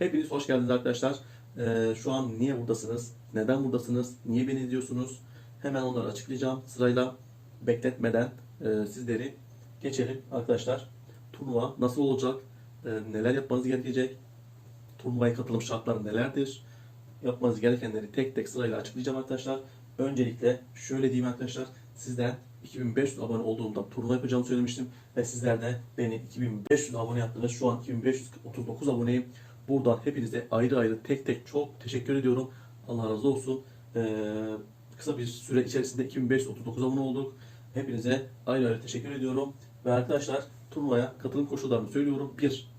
Hepiniz hoş geldiniz arkadaşlar. Ee, şu an niye buradasınız? Neden buradasınız? Niye beni izliyorsunuz? Hemen onları açıklayacağım. Sırayla bekletmeden e, sizleri geçelim arkadaşlar. Turnuva nasıl olacak? E, neler yapmanız gerekecek? Turnuvaya katılım şartları nelerdir? Yapmanız gerekenleri tek tek sırayla açıklayacağım arkadaşlar. Öncelikle şöyle diyeyim arkadaşlar. Sizden 2500 abone olduğumda turnuva yapacağımı söylemiştim. Ve sizler de beni 2500 abone yaptınız. Şu an 2539 aboneyim. Buradan hepinize ayrı ayrı tek tek çok teşekkür ediyorum. Allah razı olsun. Ee, kısa bir süre içerisinde 2539 abone olduk. Hepinize ayrı ayrı teşekkür ediyorum. Ve arkadaşlar turnuvaya katılım koşullarını söylüyorum. 1.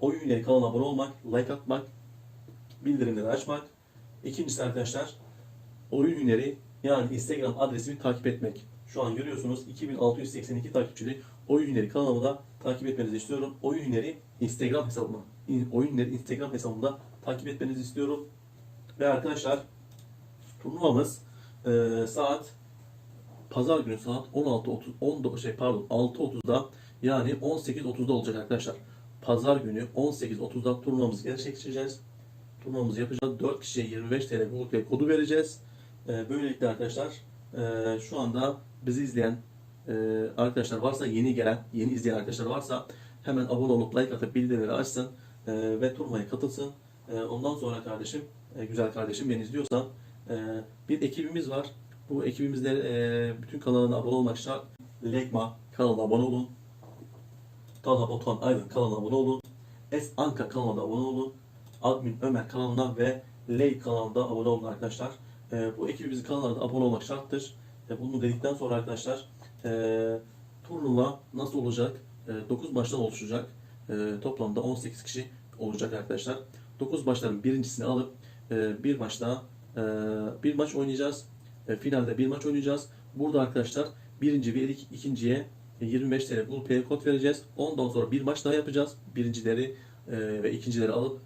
Oyun üyeleri kanalına abone olmak, like atmak, bildirimleri açmak. İkincisi arkadaşlar oyun üneri yani Instagram adresimi takip etmek. Şu an görüyorsunuz 2682 takipçili oyun üneri kanalımı da takip etmenizi istiyorum. Oyun üneri Instagram hesabıma, in- oyun üneri Instagram hesabımda takip etmenizi istiyorum. Ve arkadaşlar turnuvamız eee, saat Pazar günü saat 16.30 10 şey pardon 6.30'da yani 18.30'da olacak arkadaşlar. Pazar günü 18.30'da turnuvamızı gerçekleştireceğiz. Turnuvamızı yapacağız. 4 kişiye 25 TL Google kodu vereceğiz. Ee, böylelikle arkadaşlar e, şu anda bizi izleyen e, arkadaşlar varsa yeni gelen, yeni izleyen arkadaşlar varsa hemen abone olup like atıp bildirimleri açsın e, ve turnuvaya katılsın. E, ondan sonra kardeşim, e, güzel kardeşim beni izliyorsan e, bir ekibimiz var. Bu ekibimizde e, bütün kanalına abone olmak şart. Legma kanalına abone olun. Talha Batuhan Aydın kanalına abone olun. Es Anka kanalına abone olun. Admin Ömer kanalına ve Ley kanalına abone olun arkadaşlar. E, bu ekibimizin kanallarına abone olmak şarttır. E, bunu dedikten sonra arkadaşlar e, turnuva nasıl olacak? E, 9 maçtan oluşacak. E, toplamda 18 kişi olacak arkadaşlar. 9 maçların birincisini alıp e, bir maçta e, bir maç oynayacağız. E, finalde bir maç oynayacağız. Burada arkadaşlar birinci ve ik- ikinciye 25 TL Google Play kod vereceğiz. Ondan sonra bir maç daha yapacağız. Birincileri ve ikincileri alıp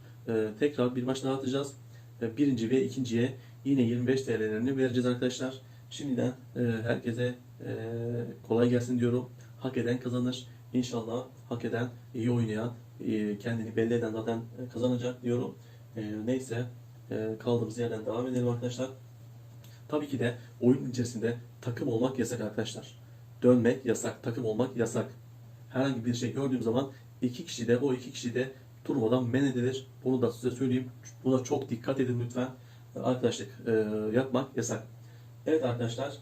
tekrar bir maç daha atacağız. Birinci ve ikinciye yine 25 TL'lerini vereceğiz arkadaşlar. Şimdiden herkese kolay gelsin diyorum. Hak eden kazanır. İnşallah hak eden, iyi oynayan, kendini belli eden zaten e, kazanacak diyorum. E, neyse e, kaldığımız yerden devam edelim arkadaşlar. Tabii ki de oyun içerisinde takım olmak yasak arkadaşlar. Dönmek yasak, takım olmak yasak. Herhangi bir şey gördüğüm zaman iki kişi de o iki kişi de turnuvadan men edilir. Bunu da size söyleyeyim. Buna çok dikkat edin lütfen. Arkadaşlık yapmak yasak. Evet arkadaşlar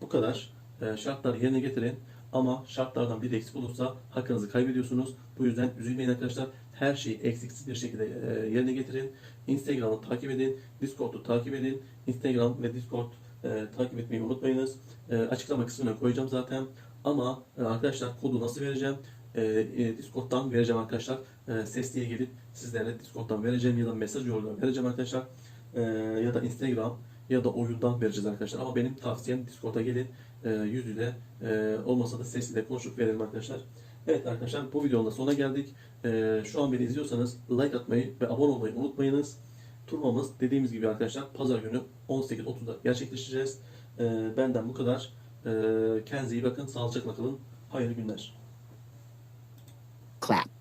bu kadar. Şartları yerine getirin. Ama şartlardan biri eksik olursa hakkınızı kaybediyorsunuz. Bu yüzden üzülmeyin arkadaşlar. Her şeyi eksiksiz bir şekilde e, yerine getirin. Instagram'ı takip edin. Discord'u takip edin. Instagram ve Discord e, takip etmeyi unutmayınız. E, açıklama kısmına koyacağım zaten. Ama e, arkadaşlar kodu nasıl vereceğim? E, e, Discord'dan vereceğim arkadaşlar. E, ses diye gelip sizlere Discord'dan vereceğim ya da mesaj yoluyla vereceğim arkadaşlar. E, ya da Instagram ya da oyundan vereceğiz arkadaşlar. Ama benim tavsiyem Discord'a gelin. E, yüz yüze e, olmasa da sesli de konuşup verelim arkadaşlar. Evet arkadaşlar bu videonun da sonuna geldik. E, şu an beni izliyorsanız like atmayı ve abone olmayı unutmayınız. Turnuvamız dediğimiz gibi arkadaşlar pazar günü 18.30'da gerçekleştireceğiz. E, benden bu kadar. E, kendinize iyi bakın. Sağlıcakla kalın. Hayırlı günler. clap.